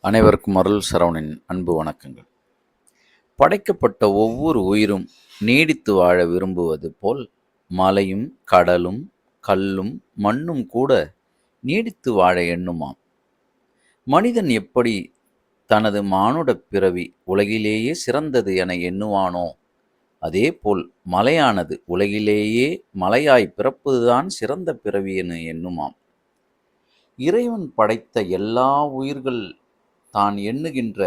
அனைவருக்கும் அருள் சரவணின் அன்பு வணக்கங்கள். படைக்கப்பட்ட ஒவ்வொரு உயிரும் நீடித்து வாழ விரும்புவது போல் மலையும் கடலும் கல்லும் மண்ணும் கூட நீடித்து வாழ எண்ணுமாம். மனிதன் எப்படி தனது மானுடப் பிறவி உலகிலேயே சிறந்தது என எண்ணுவானோ அதேபோல் மலையானது உலகிலேயே மலையாய் பிறப்பதுதான் சிறந்த பிறவி என எண்ணுமாம். இறைவன் படைத்த எல்லா உயிர்கள் தான் எண்ணுகின்ற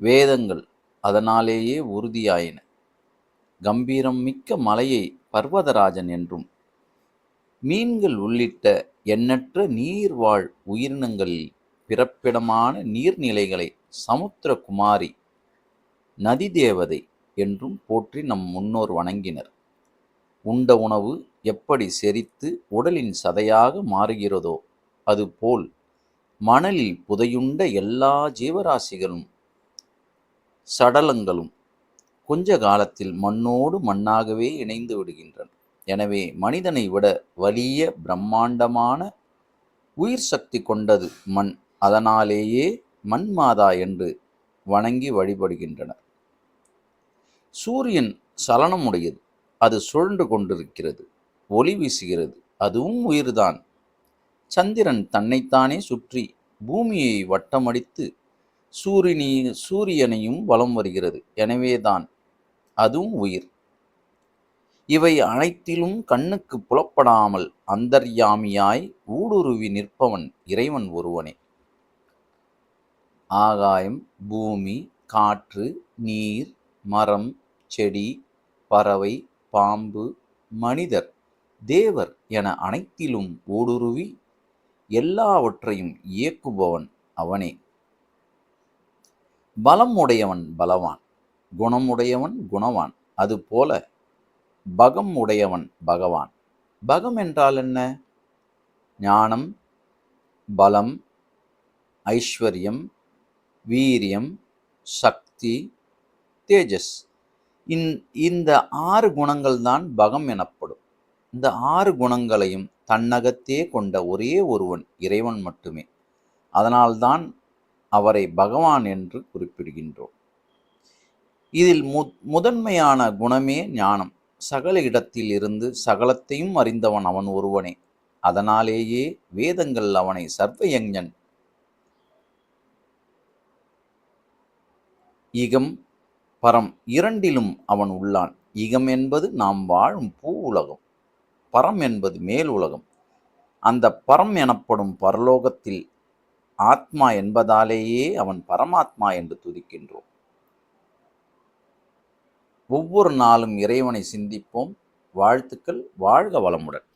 வேதங்கள் அதனாலேயே உறுதியாயின. கம்பீரம் மிக்க மலையை பர்வதராஜன் என்றும் மீன்கள் உள்ளிட்ட எண்ணற்ற நீர்வாழ் உயிரினங்களில் பிறப்பிடமான நீர்நிலைகளை சமுத்திரகுமாரி நதி தேவதை என்றும் போற்றி நம் முன்னோர் வணங்கினர். உண்ட உணவு எப்படி செரித்து உடலின் சதையாக மாறுகிறதோ அதுபோல் மணலில் புதையுண்ட எல்லா ஜீவராசிகளும் சடலங்களும் கொஞ்ச காலத்தில் மண்ணோடு மண்ணாகவே இணைந்து விடுகின்றன. எனவே மனிதனை விட வலிய பிரம்மாண்டமான உயிர் சக்தி கொண்டது மண். அதனாலேயே மண் மாதா என்று வணங்கி வழிபடுகின்றனர். சூரியன் சலனமுடையது. அது சுழன்று கொண்டிருக்கிறது. ஒளி வீசுகிறது. அதுவும் உயிர்தான். சந்திரன் தன்னைத்தானே சுற்றி பூமியை வட்டமடித்து சூரியனி சூரியனையும் வலம் வருகிறது. எனவேதான் அதுவும் உயிர். இவை அனைத்திலும் கண்ணுக்கு புலப்படாமல் அந்தர்யாமியாய் ஊடுருவி நிற்பவன் இறைவன் ஒருவனே. ஆகாயம் பூமி காற்று நீர் மரம் செடி பறவை பாம்பு மனிதர் தேவர் என அனைத்திலும் ஊடுருவி எல்லாவற்றையும் இயக்குபவன் அவனே. பலம் உடையவன் பலவான் குணமுடையவன் குணவான் அதுபோல பகம் உடையவன் பகவான். பகம் என்றால் என்ன? ஞானம் பலம் ஐஸ்வர்யம் வீரியம் சக்தி தேஜஸ். இந் இந்த ஆறு குணங்கள் தான் பகம் எனப்படும். இந்த ஆறு குணங்களையும் தன்னகத்தே கொண்ட ஒரே ஒருவன் இறைவன் மட்டுமே. அதனால்தான் அவரை பகவான் என்று குறிப்பிடுகின்றோம். இதில் மு முதன்மையான குணமே ஞானம். சகல இடத்தில் இருந்து சகலத்தையும் அறிந்தவன் அவன் ஒருவனே. அதனாலேயே வேதங்கள் அவனை சர்வயஞன் இகம் பரம் இரண்டிலும் அவன் உள்ளான். இகம் என்பது நாம் வாழும் பூ உலகம். பரம் என்பது மேல் உலகம். அந்த பரம் எனப்படும் பரலோகத்தில் ஆத்மா என்பதாலேயே அவன் பரமாத்மா என்று துதிக்கின்றோம். ஒவ்வொரு நாளும் இறைவனை சிந்திப்போம். வாழ்த்துக்கள். வாழ்க வளமுடன்.